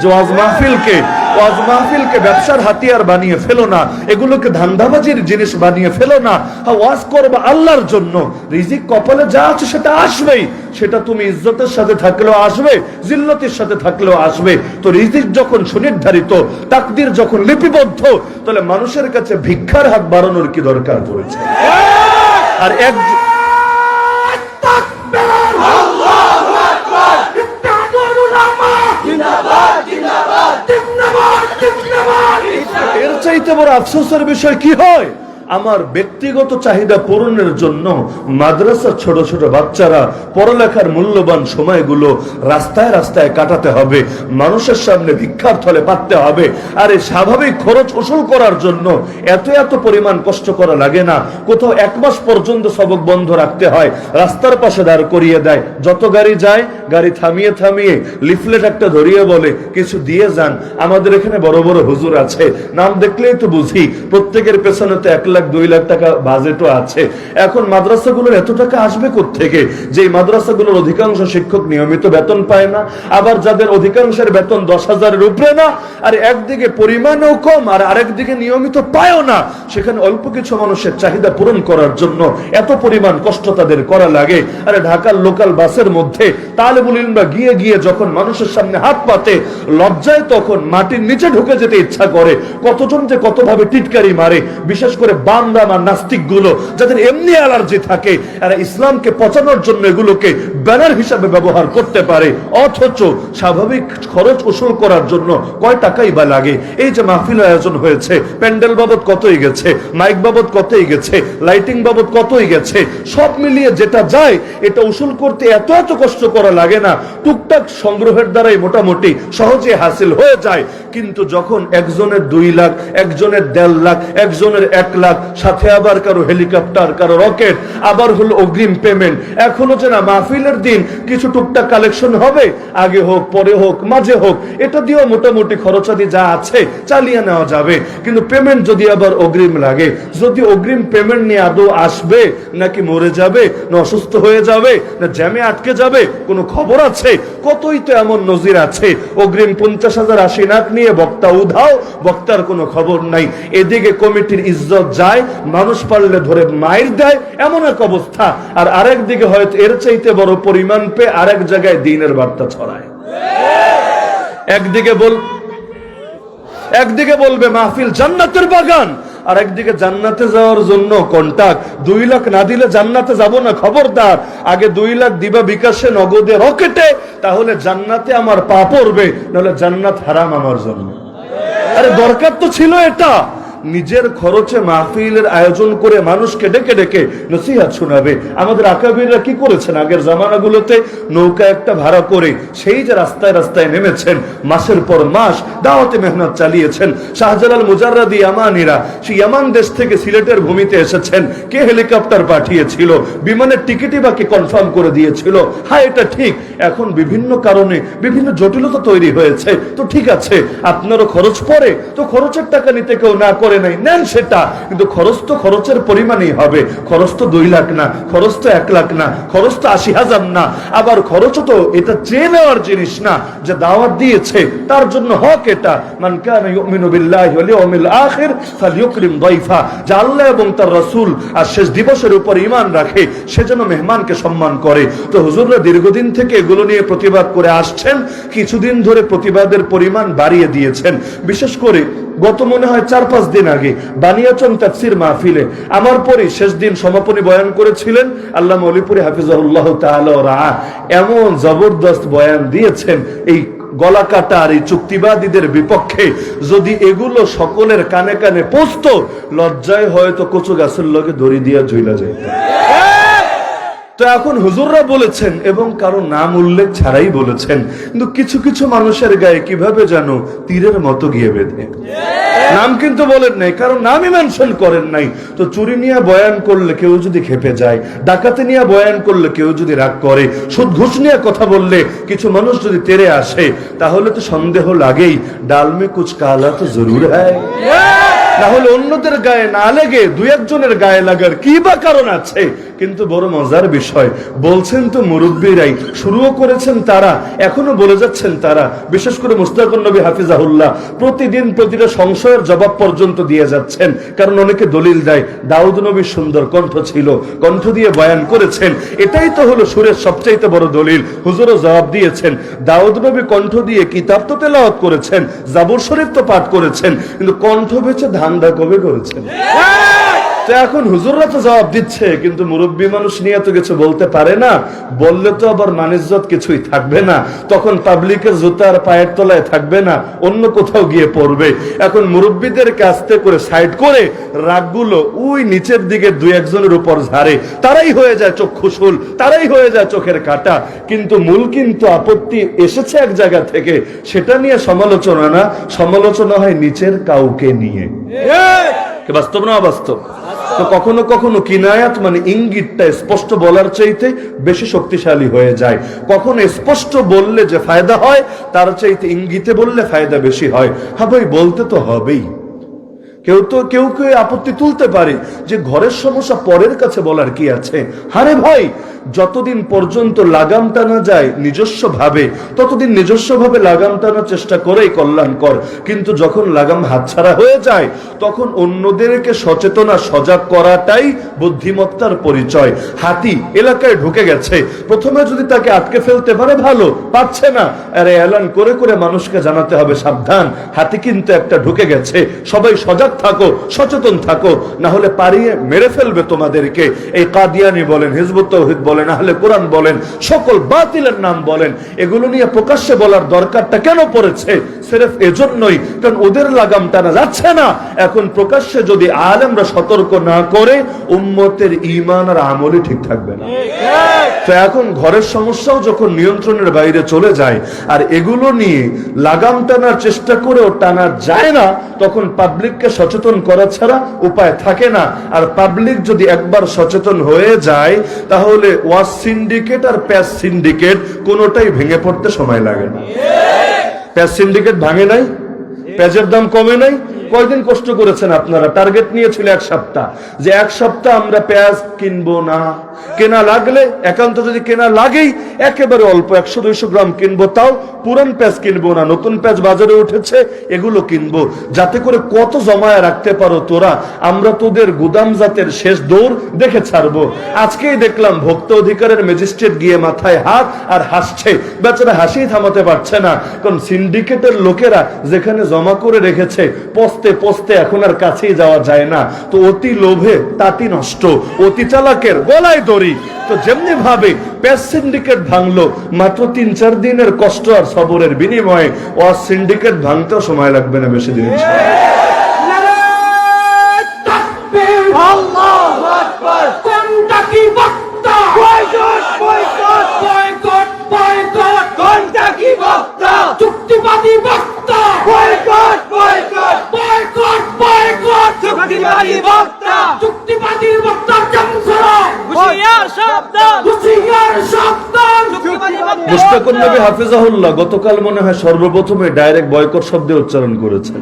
যে ওয়াজ মাহফিলকে ওয়াজ মাহফিলকে ব্যবসার হাতিয়ার বানিয়ে ফেলো না এগুলোকে ধান্দাবাজির জিনিস বানিয়ে ফেলো না। হ্যাঁ, ওয়াজ করবা আল্লাহর জন্য রিজিক কপালে যা আছে সেটা আসবেই। সেটা তুমি ইজ্জতের সাথে থাকলেও আসবে জিল্লতির সাথে থাকলেও আসবে। তো রিজিক যখন সুনির্ধারিত তাকদির যখন লিপিবদ্ধ তাহলে মানুষের কাছে ভিক্ষার হাত বাড়ানোর কি দরকার পড়েছে? আর এক এর চাইতে বড় আফসোসের বিষয় কি হয়? আমার ব্যক্তিগত চাহিদা পূরণের জন্য মাদ্রাসার ছোট ছোট বাচ্চারা পড়ালেখার মূল্যবান সময়গুলো রাস্তায় রাস্তায় কাটাতে হবে। মানুষের সামনে ভিক্ষার থলে পাততে হবে। আর এই স্বাভাবিক খরচ উসুল করার জন্য এত এত পরিমাণ কষ্ট করা লাগে না। কোথাও এক মাস পর্যন্ত সবক বন্ধ রাখতে হয়। রাস্তার পাশে দাঁড় করিয়ে দেয়। যত গাড়ি যায়, গাড়ি থামিয়ে থামিয়ে লিফলেট একটা ধরিয়ে বলে, কিছু দিয়ে যান। আমাদের এখানে বড় বড় হুজুর আছে। নাম দেখলেই তো বুঝি। প্রত্যেকের পেছনে তো এক লাখ, দুই লাখ টাকা বাজেটও আছে। এখন মাদ্রাসাগুলোর এত টাকা আসবে থেকে যে মাদ্রাসাগুলোর অধিকাংশ শিক্ষক নিয়মিত বেতন পায় না, আবার যাদের অধিকাংশের বেতন দশ হাজারের উপরে না, আর একদিকে পরিমাণও কম, আর আরেকদিকে নিয়মিত পায়ও না, সেখানে অল্প কিছু মানুষের চাহিদা পূরণ করার জন্য এত পরিমাণ কষ্ট তাদের করা লাগে। আরে ঢাকার লোকাল বাসের মধ্যে তালেবুল ইলমরা গিয়ে গিয়ে যখন মানুষের সামনে হাত পাতে, লজ্জায় তখন মাটির নিচে ঢুকে যেতে ইচ্ছা করে। কতজন যে কতভাবে টিটকারি মারে, বিশেষ করে বামরাম বা নাস্তিকগুলো যাদের এমনি অ্যালার্জি থাকে এরা ইসলামকে পচানোর জন্য এগুলোকে ব্যানার হিসাবে ব্যবহার করতে পারে, অথচ স্বাভাবিক খরচ উসুল করার জন্য কয় টাকাই বা লাগে? এই যে মাহফিল আয়োজন হয়েছে, প্যান্ডেল বাবদ কতই গেছে, মাইক বাবদ কতই গেছে, লাইটিং বাবদ কতই গেছে, সব মিলিয়ে যেটা যায়, এটা উসুল করতে এত এত কষ্ট করা লাগে না। টুকটাক সংগ্রহের দ্বারাই মোটামুটি সহজে হাসিল হয়ে যায়। কিন্তু যখন একজনের দুই লাখ, একজনের দেড় লাখ, একজনের এক লাখ, সাথে আবার কারও হেলিকপ্টার, কারও রকেট, আবার হলো অগ্রিম পেমেন্ট এখনও যে না মাহফিলের দিন কিছু টুকটাক কালেকশন হবে, আগে হোক, পরে হোক, মাঝে হোক, এটা দিয়েও মোটামুটি খরচাদি যা আছে চালিয়ে নেওয়া যাবে। কিন্তু পেমেন্ট যদি আবার অগ্রিম লাগে, যদি অগ্রিম পেমেন্ট নিয়ে আদৌ আসবে, নাকি মরে যাবে, না অসুস্থ হয়ে যাবে, না জ্যামে আটকে যাবে, কোনো খবর আছে? কতই তো এমন নজির আছে? অগ্রিম পঞ্চাশ হাজার আশি লাখ নিয়ে বক্তা উধাও, বক্তার কোনো খবর নাই। এদিকে কমিটির ইজ্জত যায়, মানুষ পারলে ধরে মাইর দেয়, এমন এক অবস্থা। আর আরেক দিকে হয়তো এর চাইতে বড় পরিমাণ পেয়ে আরেক জায়গায় দিনের বার্তা ছড়ায়। একদিকে বল একদিকে বলবে মাহফিল জান্নাতের বাগান আর একদিকে জান্নাতে যাওয়ার জন্য কন্টাক্ট দুই লাখ না দিলে জান্নাতে যাব না, খবরদার। আগে দুই লাখ দিবা বিকাশে, নগদে, রকেটে, তাহলে জান্নাতে আমার পা পড়বে, নাহলে জান্নাত হারাম আমার জন্য। আরে দরকার তো ছিল এটা। নিজের খরচে মাহফিলের আয়োজন করে মানুষকে ডেকে ডেকে নসিহাত শোনাবে। আমাদের আকাবিররা কি করেছেন? আগের জামানাগুলোতে নৌকা একটা ভাড়া করে সেই যে রাস্তায় রাস্তায় নেমেছেন, মাসের পর মাস দাওয়াতে মেহনত চালিয়েছেন। শাহজালাল মুজাররাদি ইয়ামানিরা সেই ইয়ামান দেশ থেকে সিলেটের ভূমিতে এসেছেন। কে হেলিকপ্টার পাঠিয়েছিল? বিমানের টিকিটই বাকি কনফার্ম করে দিয়েছিল? হ্যাঁ এটা ঠিক। এখন বিভিন্ন কারণে বিভিন্ন জটিলতা তৈরি হয়েছে। তো ঠিক আছে, আপনারও খরচ পড়ে। তো খরচের টাকা নিতে কেউ না করে নাই। নেন সেটা। কিন্তু খরচ তো খরচের পরিমাণই হবে। খরচ তো দুই লাখ না, খরচ তো এক লাখ না, খরচ তো আশি হাজার না। আবার খরচও তো এটা চেয়ে নেওয়ার জিনিস না, যে দাওয়াত দিয়েছে, তার জন্য হক এটা। করে। প্রতিবাদ করে আসছেন, কিছুদিন ধরে প্রতিবাদের বাড়িয়ে দিয়েছেন। বিশেষ করে গত মনে হয় চার, পাঁচ দিন আগে বানিয়াচন তাফসির মাহফিলে আমার পরে শেষ দিন সমাপনী বয়ান করেছিলেন আল্লাহ মলিপুরি হাফিজাহুল্লাহ তাআলা এমন জবরদস্ত বয়ান দিয়েছেন এই গলা কাটা আর এই চুক্তিবাদীদের বিপক্ষে। যদি এগুলো সকলের কানে কানে পৌঁছত লজ্জায় হয়তো কচু গাছের লগে দড়ি দিয়া ঝুইলা যেত তো এখন হুজুররা বলেছেন এবং কারও নাম উল্লেখ ছাড়াই বলেছেন। কিন্তু কিছু কিছু মানুষের গায়ে কীভাবে জানো তীরের মতো গিয়ে বেঁধে। নাম কিন্তু বলেন নাই কারণ নামই মেনশন করেন নাই। তো চুরি নিয়ে বয়ান করলে কেউ যদি খেপে যায় ডাকাতি নিয়ে বয়ান করলে কেউ যদি রাগ করে সুদ ঘুষ নিয়ে কথা বললে কিছু মানুষ যদি তেরে আসে তাহলে তো সন্দেহ লাগেই ডালমে কুচ কালা তো জরুর হ্যায় না হলে অন্যদের গায়ে না লেগে দু একজনের গায়ে লাগার কি বা কারণ আছে? কিন্তু বড় মজার বিষয়, বলছেন তো মুরব্বীরাই, শুরুও করেছেন তারা, এখনও বলে যাচ্ছেন তারা, বিশেষ করে মুস্তাকুর নবী হাফিজাহুল্লাহ, প্রতিদিন প্রতিটা সংশয়ের জবাব পর্যন্ত দিয়ে যাচ্ছেন, কারণ অনেকে দলিল দেয়, দাউদ নবীর সুন্দর কণ্ঠ ছিল, কণ্ঠ দিয়ে বয়ান করেছেন। এটাই তো হলো সুরের সবচাইতে বড় দলিল, হুজুরও জবাব দিয়েছেন, দাউদ নবী কণ্ঠ দিয়ে কিতাব তো তেলাওয়াত করেছেন, জাবর শরীফ তো পাঠ করেছেন, কিন্তু কণ্ঠ বেছে ধান্দা কবে করেছেন এখন হুজুররা তো জবাব দিচ্ছে, কিন্তু মুরব্বী মানুষ নিয়ে তো কিছু বলতে পারে না। বললে তো আবার মানিজ্জত কিছুই থাকবে না। তখন পাবলিকের জুতার পায়ের তলায় থাকবে না, অন্য কোথাও গিয়ে পড়বে। এখন মুরব্বীদেরকে আস্তে করে সাইড করে রাগগুলো ওই নিচের দিকে দুই একজনের উপর ঝাড়ে। তারাই হয়ে যায় চক্ষুশুল তারাই হয়ে যায় চোখের কাটা। কিন্তু মূল কিন্তু আপত্তি এসেছে এক জায়গা থেকে, সেটা নিয়ে সমালোচনা না, সমালোচনা হয় নিচের কাউকে নিয়ে। বাস্তব না অবাস্তব? তো কখনো কখনো কিনায়াত মানে ইঙ্গিতটা স্পষ্ট বলার চাইতে বেশি শক্তিশালী হয়ে যায়। কখনো স্পষ্ট বললে যে ফায়দা হয়, তার চাইতে ইঙ্গিতে বললে ফায়দা বেশি হয়। হ্যাঁ ভাই, বলতে তো হবেই। কেউ তো, কেউ কেউ আপত্তি তুলতে পারে যে ঘরের সমস্যা পরের কাছে বলার কি আছে? হারে ভাই যতদিন পর্যন্ত লাগাম টানা যায় নিজস্ব ভাবে ততদিন নিজস্ব ভাবে লাগাম টানার চেষ্টা করেই কল্যাণকর। কিন্তু যখন লাগাম হাতছাড়া হয়ে যায়, তখন অন্যদেরকে সচেতনা সজাগ করাটাই বুদ্ধিমত্তার পরিচয়। হাতি এলাকায় ঢুকে গেছে। প্রথমে যদি তাকে আটকে ফেলতে পারে, ভালো। পাচ্ছে না। আরে এলান করে করে মানুষকে জানাতে হবে, সাবধান। হাতি কিন্তু একটা ঢুকে গেছে। সবাই সজাগ থাকো, সচেতন থাকো। না হলে পারিয়ে মেরে ফেলবে তোমাদেরকে। এই কাদিয়ানি বলেন, হিজবুত বলেন আহলে কোরআন বলেন, সকল বাতিলের নাম বলেন, এগুলো নিয়ে প্রকাশ্যে বলার দরকারটা কেন পড়েছে? সেরেফ এজন্যই, কারণ ওদের লাগাম টানা যাচ্ছে না। এখন প্রকাশ্যে যদি আলেমরা সতর্ক না করে, উম্মতের ইমান আর আমলই ঠিক থাকবে না। তো এখন ঘরের সমস্যাও যখন নিয়ন্ত্রণের বাইরে চলে যায় আর এগুলো নিয়ে লাগাম টানার চেষ্টা করেও টানা যায় না তখন পাবলিককে সচেতন করা ছাড়া উপায় থাকে না। আর পাবলিক যদি একবার সচেতন হয়ে যায় তাহলে ওয়াজ সিন্ডিকেট আর প্যাস সিন্ডিকেট কোনোটাই ভেঙে পড়তে সময় লাগে না। প্যাস সিন্ডিকেট ভাঙে নাই পেঁয়াজের দাম কমে নাই কয়দিন কষ্ট করেছেন আপনারা? টার্গেট নিয়েছিল এক সপ্তাহ। যে এক সপ্তাহ আমরা পেঁয়াজ কিনবো না। কেনা লাগলে, একান্ত যদি কেনা লাগেই, একেবারে অল্প একশো দুইশো গ্রাম কিনবো, তাও পুরান পেঁয়াজ কিনবো না। নতুন পেঁয়াজ বাজারে উঠেছে, এগুলো কিনবো। যাতে করে কত জমায় রাখতে পারো তোরা? আমরা তোদের গুদাম জাতের শেষ দৌড় দেখে ছাড়বো। আজকেই দেখলাম ভোক্তা অধিকারের ম্যাজিস্ট্রেট গিয়ে মাথায় হাত আর হাসছে। বেচারা হাসি থামাতে পারছে না। কারণ সিন্ডিকেটের লোকেরা যেখানে জমা করে রেখেছে পস্তে পস্তে এখন আর কাছেই যাওয়া যায় না। তো অতি লোভে তাতি নষ্ট, অতি চালাকের গলায় দড়ি। তো যেমনি ভাবে প্যাস সিন্ডিকেট ভাঙলো, মাত্র তিন চার দিনের কষ্ট আর সবরের বিনিময়ে। ওয়াজ সিন্ডিকেট ভাঙতেও সময় লাগবে না বেশি দিন। মুস্তাকুর হাফিজাহুল্লাহ গতকাল মনে হয় সর্বপ্রথমে ডাইরেক্ট বয়কট শব্দে উচ্চারণ করেছেন।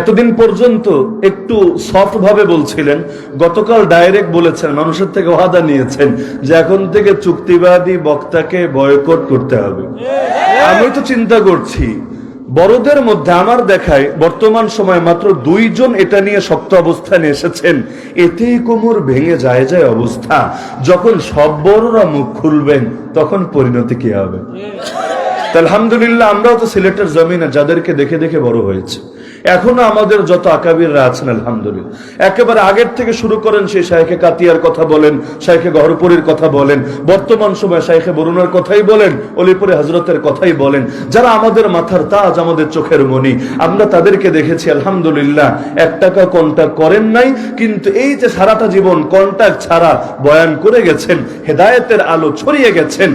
এতদিন পর্যন্ত একটু সফট ভাবে বলছিলেন। গতকাল ডাইরেক্ট বলেছেন, মানুষের থেকে ওয়াদা নিয়েছেন যে এখন থেকে চুক্তিবাদী বক্তাকে বয়কট করতে হবে। আমি তো চিন্তা করছি, বড়দের মধ্যে আমার দেখায় বর্তমান সময় মাত্র দুইজন এটা নিয়ে শক্ত অবস্থানে এসেছেন। এতেই কোমর ভেঙে যায় যায় অবস্থা। যখন সব বড়রা মুখ খুলবেন, তখন পরিণতি কি হবে? আলহামদুলিল্লাহ আমরাও তো সিলেটের জমিনে যাদেরকে দেখে দেখে বড় হয়েছে। এখনও আমাদের যত আকাবিররা আছেন, আলহামদুলিল্লাহ। একেবারে আগের থেকে শুরু করেন সেই শাইখে কাতিয়ার কথা বলেন শাইখে গহরপুরীর কথা বলেন, বর্তমান সময় শাইখে বরুণার কথাই বলেন, অলিপুরে হজরতের কথাই বলেন। যারা আমাদের মাথার তাজ, আমাদের চোখের মনি আমরা তাদেরকে দেখেছি, আলহামদুলিল্লাহ, এক টাকা কন্ট্যাক্ট করেন নাই, কিন্তু এই যে সারাটা জীবন কন্ট্যাক্ট ছাড়া বয়ান করে গেছেন, হেদায়েতের আলো ছড়িয়ে গেছেন,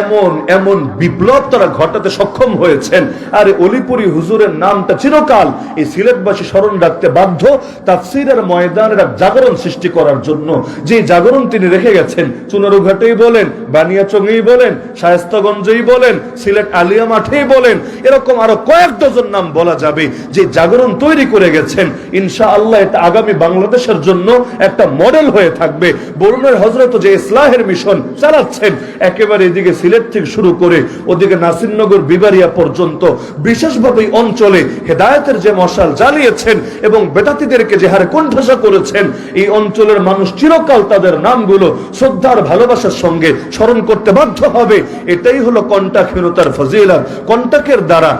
এমন এমন বিপ্লব তারা ঘটাতে সক্ষম হয়েছেন। আর অলিপুরি হুজুরের নামটা চিরকাল এই সিলেটবাসী স্মরণ রাখতে বাধ্য তাফসিরের ময়দানের এক জাগরণ সৃষ্টি করার জন্য। যে জাগরণ তিনি রেখে গেছেন, চুনারুঘাটেই বলেন বানিয়াচঙ্গেই বলেন, শায়স্তাগঞ্জেই বলেন, সিলেট আলিয়া মাঠেই বলেন, এরকম আরও কয়েক ডজন নাম বলা যাবে যে জাগরণ তৈরি করে গেছেন। ইনশা আল্লাহ এটা আগামী বাংলাদেশের জন্য একটা মডেল হয়ে থাকবে। বরুণের হজরত যে ইসলাহের মিশন চালাচ্ছেন, একেবারে এদিকে সিলেট থেকে শুরু করে ওদিকে নাসিরনগর বিবারিয়া পর্যন্ত, বিশেষভাবে অঞ্চলে হেদায়তের যে মশাল জ্বালিয়েছেন এবং বেদাতিদেরকে যে হারে কণ্ঠাসা করেছেন, এই অঞ্চলের মানুষ চিরকাল তাদের নামগুলো শ্রদ্ধার ভালোবাসার সঙ্গে স্মরণ করতে বাধ্য হবে। এটাই হলো কন্টাক্ষীনতার ফজিলাত। কন্টাকের দ্বারা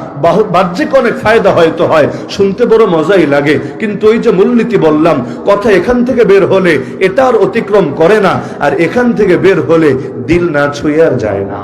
বাহ্যিক অনেক ফায়দা হয়তো হয়, শুনতে বড় মজাই লাগে। কিন্তু ওই যে মূলনীতি বললাম, কথা এখান থেকে বের হলে এটা আর অতিক্রম করে না। আর এখান থেকে বের হলে দিল না ছুঁয়ে আর যায় না।